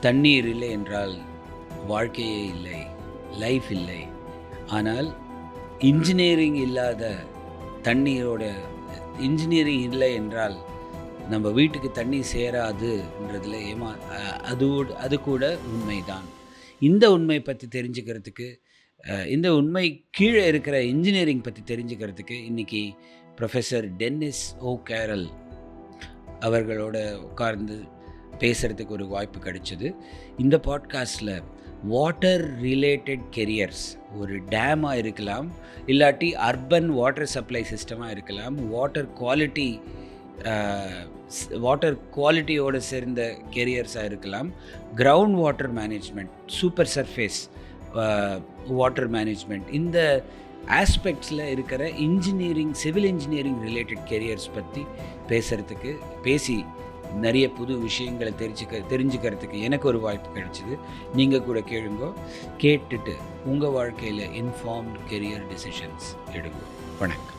தண்ணீர் இல்லை என்றால் வாழ்க்கையே இல்லை லைஃப் இல்லை. ஆனால் இன்ஜினியரிங் இல்லாத தண்ணீரோட இன்ஜினியரிங் இல்லை என்றால் நம்ம வீட்டுக்கு தண்ணி சேராதுன்றதில் ஏமா அது கூட- அது கூட உண்மைதான். இந்த உண்மை பற்றி தெரிஞ்சுக்கிறதுக்கு இந்த உண்மை கீழே இருக்கிற இன்ஜினியரிங் பற்றி தெரிஞ்சுக்கிறதுக்கு இன்றைக்கி ப்ரொஃபஸர் டென்னிஸ் ஓ கேரல் அவர்களோட உட்கார்ந்து பேசுகிறதுக்கு ஒரு வாய்ப்பு கிடைச்சிது. இந்த பாட்காஸ்டில் வாட்டர் ரிலேட்டட் கெரியர்ஸ் ஒரு டேமாக இருக்கலாம் இல்லாட்டி அர்பன் வாட்டர் சப்ளை சிஸ்டமாக இருக்கலாம் வாட்டர் குவாலிட்டி வாட்டர் குவாலிட்டியோடு சேர்ந்த கெரியர்ஸாக இருக்கலாம். Ground water management super surface water management இந்த ஆஸ்பெக்ட்ஸில் இருக்கிற engineering civil engineering related careers பற்றி பேசுகிறதுக்கு பேசி நிறைய புது விஷயங்களை தெரிஞ்சுக்க தெரிஞ்சுக்கிறதுக்கு எனக்கு ஒரு வாய்ப்பு கிடைச்சிது. நீங்கள் கூட கேளுங்கோ. கேட்டுட்டு உங்கள் வாழ்க்கையில் இன்ஃபார்ம்டு கெரியர் டெசிஷன்ஸ் எடுங்க. வணக்கம்.